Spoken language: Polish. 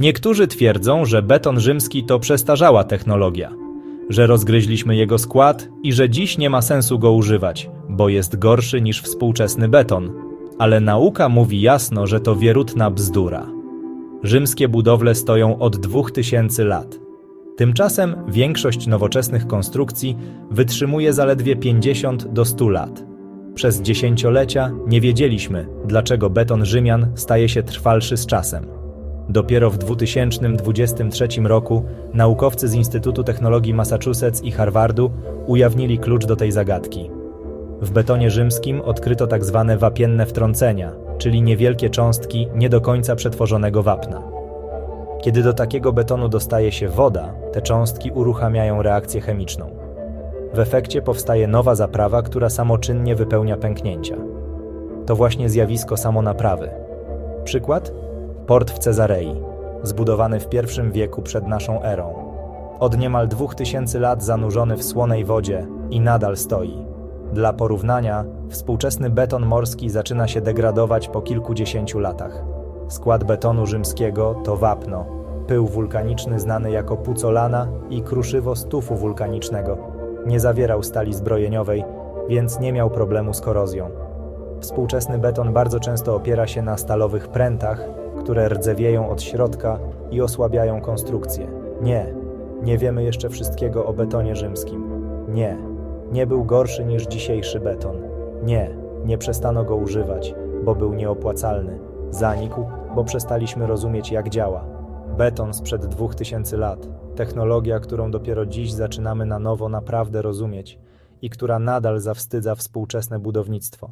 Niektórzy twierdzą, że beton rzymski to przestarzała technologia, że rozgryźliśmy jego skład i że dziś nie ma sensu go używać, bo jest gorszy niż współczesny beton. Ale nauka mówi jasno, że to wierutna bzdura. Rzymskie budowle stoją od 2000 lat. Tymczasem większość nowoczesnych konstrukcji wytrzymuje zaledwie 50 do 100 lat. Przez dziesięciolecia nie wiedzieliśmy, dlaczego beton Rzymian staje się trwalszy z czasem. Dopiero w 2023 roku naukowcy z Instytutu Technologii Massachusetts i Harvardu ujawnili klucz do tej zagadki. W betonie rzymskim odkryto tak zwane wapienne wtrącenia, czyli niewielkie cząstki nie do końca przetworzonego wapna. Kiedy do takiego betonu dostaje się woda, te cząstki uruchamiają reakcję chemiczną. W efekcie powstaje nowa zaprawa, która samoczynnie wypełnia pęknięcia. To właśnie zjawisko samonaprawy. Przykład? Port w Cezarei, zbudowany w I wieku przed naszą erą. Od niemal 2000 lat zanurzony w słonej wodzie i nadal stoi. Dla porównania, współczesny beton morski zaczyna się degradować po kilkudziesięciu latach. Skład betonu rzymskiego to wapno, pył wulkaniczny znany jako pucolana i kruszywo z tufu wulkanicznego. Nie zawierał stali zbrojeniowej, więc nie miał problemu z korozją. Współczesny beton bardzo często opiera się na stalowych prętach, które rdzewieją od środka i osłabiają konstrukcję. Nie, nie wiemy jeszcze wszystkiego o betonie rzymskim. Nie, nie był gorszy niż dzisiejszy beton. Nie, nie przestano go używać, bo był nieopłacalny. Zanikł, bo przestaliśmy rozumieć, jak działa. Beton sprzed 2000 lat, technologia, którą dopiero dziś zaczynamy na nowo naprawdę rozumieć i która nadal zawstydza współczesne budownictwo.